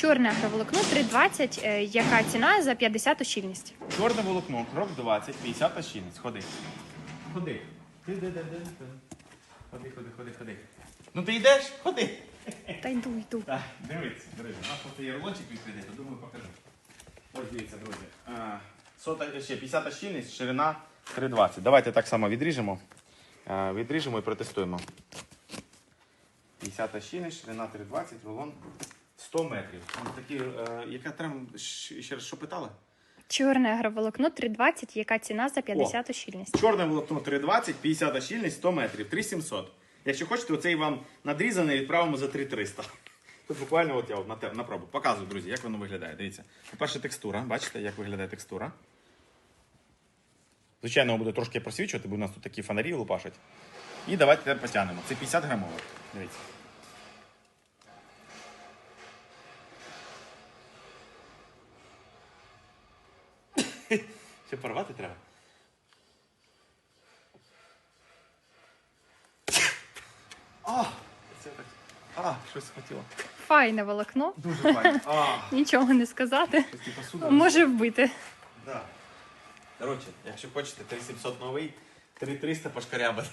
Чорне агроволокно 3,20. Е, Яка ціна за 50 щільність? Чорне волокно, крок 20, 50 та щільність. Ходи. Ходи. Ти де, де, де, де. Ходи, ходи, ходи, ходи. Ну ти йдеш? Ходи. Та йду, йду. Так, дивіться, друзі. У нас тут є рулончик відкритий, то думаю покажу. Ось дивіться, друзі. А, Сота, ще 50 щільність, ширина 3,20. Давайте так само відріжемо. А, Відріжемо і протестуємо. 50 щільність, ширина 3,20, рулон 100 метрів. Ось такі, е, яка там, щ- ще раз що питали? Чорне агроволокно 3,20. Яка ціна за 50 щільність? Чорне волокно 3,20, 50 щільність, 100 метрів, 3700. Якщо хочете, оцей вам надрізаний відправимо за 3300. Тут буквально от я от на, те- на пробу. Показую, друзі, як воно виглядає. Дивіться. По-перше, текстура. Бачите, як виглядає текстура. Звичайно, буде трошки просвічувати, бо у нас тут такі фонарі лупашать. І давайте тепер потягнемо. Це 50 грамових. Дивіться. Ще порвати треба. А, це так. А, щось хотіло. Файне волокно. Дуже файно. А, Нічого не сказати. щось типу. Може вбити. Да. Коротше, якщо хочете 3700 новий, 3300 пошкарябати.